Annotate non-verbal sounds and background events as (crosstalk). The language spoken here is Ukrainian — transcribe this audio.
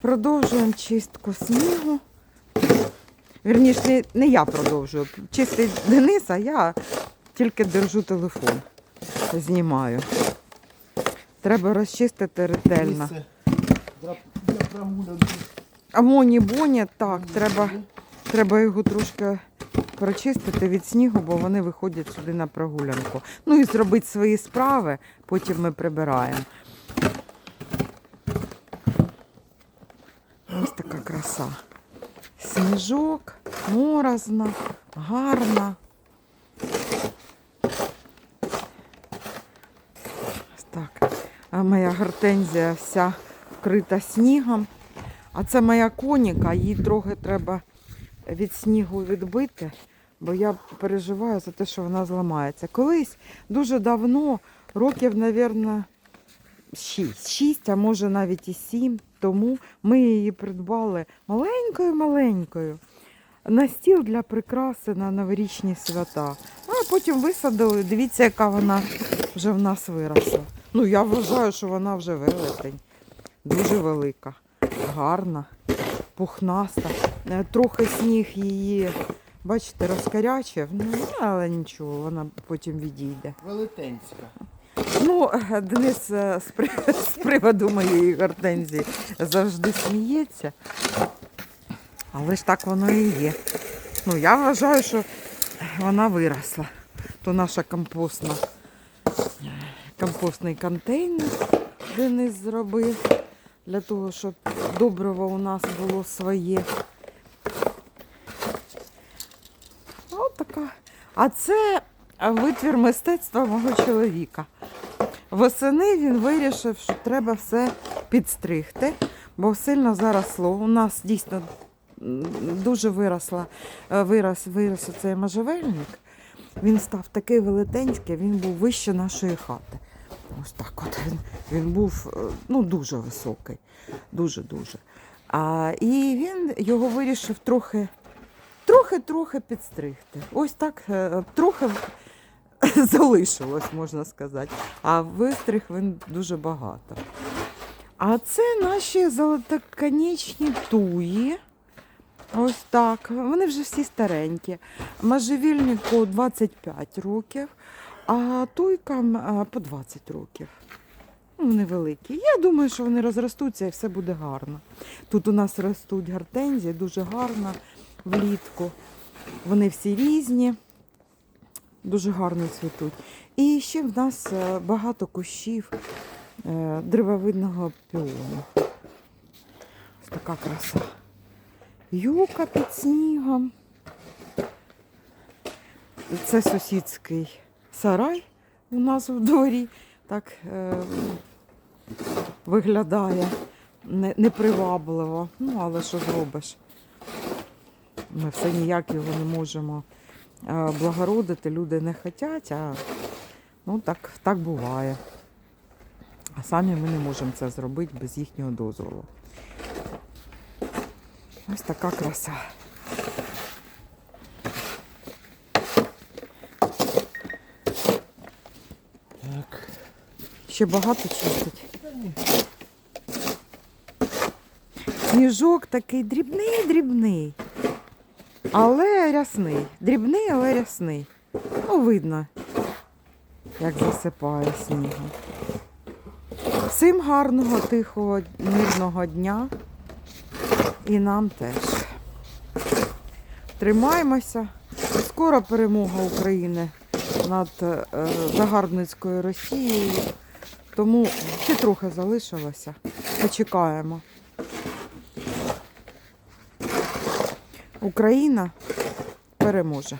Продовжуємо чистку снігу. Вірніше, не, не я продовжую. Чистить Денис, а я тільки держу телефон. Знімаю. Треба розчистити ретельно. А моні боні, так, треба, треба його трошки прочистити від снігу, бо вони виходять сюди на прогулянку. Ну і зробити свої справи, потім ми прибираємо. Ось така краса. Сніжок, морозно, гарно. Так. А моя гортензія вся вкрита снігом. А це моя коніка, їй трохи треба від снігу відбити, бо я переживаю за те, що вона зламається. Колись дуже давно, років, мабуть, 6, 6, а може навіть і 7 тому ми її придбали маленькою-маленькою на стіл для прикраси на новорічні свята. Ну, а потім висадили. Дивіться, яка вона вже в нас виросла. Ну, я вважаю, що вона вже велетень. Дуже велика, гарна, пухнаста. Е, Трохи сніг її, бачите, розкарячив, ну, але нічого, вона потім відійде. Велетенська. Ну, Денис е, з, при... з приводу моєї гортензії завжди сміється. Але ж так воно і є. Ну, я вважаю, що вона виросла. То наша компостна, компостний контейнер Денис зробив для того, щоб добриво у нас було своє. От така. А це витвір мистецтва мого чоловіка. Восени він вирішив, що треба все підстригти, бо сильно заросло. У нас дійсно дуже виросла, е, вирос, вирос цей можжевельник. Він став такий велетенський, він був вище нашої хати. Ось так от він, він був е, ну, дуже високий. Дуже-дуже. І він його вирішив трохи, трохи-трохи підстригти. Ось так, е, трохи (laughs) залишилось, можна сказати. А вистриг він дуже багато. А це наші золотоконічні туї. Ось так. Вони вже всі старенькі. Можжевільнику 25 років, а туйкам по 20 років. Ну, Вони великі. Я думаю, що вони розростуться і все буде гарно. Тут у нас ростуть гортензії, дуже гарно влітку. Вони всі різні, дуже гарно цвітуть. І ще в нас е, багато кущів е, древовидного піону. Ось така краса. Юка під снігом. Це сусідський сарай у нас в дворі. Так е, виглядає не- непривабливо. Ну, але що зробиш? Ми все ніяк його не можемо благородити. Люди не хочуть, а ну, так, так буває. А самі ми не можемо це зробити без їхнього дозволу. Ось така краса. Так. Ще багато чистить. Сніжок такий дрібний, дрібний. Але рясний. Дрібний, але рясний. Ну, видно, як засипає снігом. Всім гарного, тихого, мирного дня. І нам теж. Тримаємося. Скоро перемога України над е, загарбницькою Росією. Тому ще трохи залишилося. Почекаємо. Україна переможе.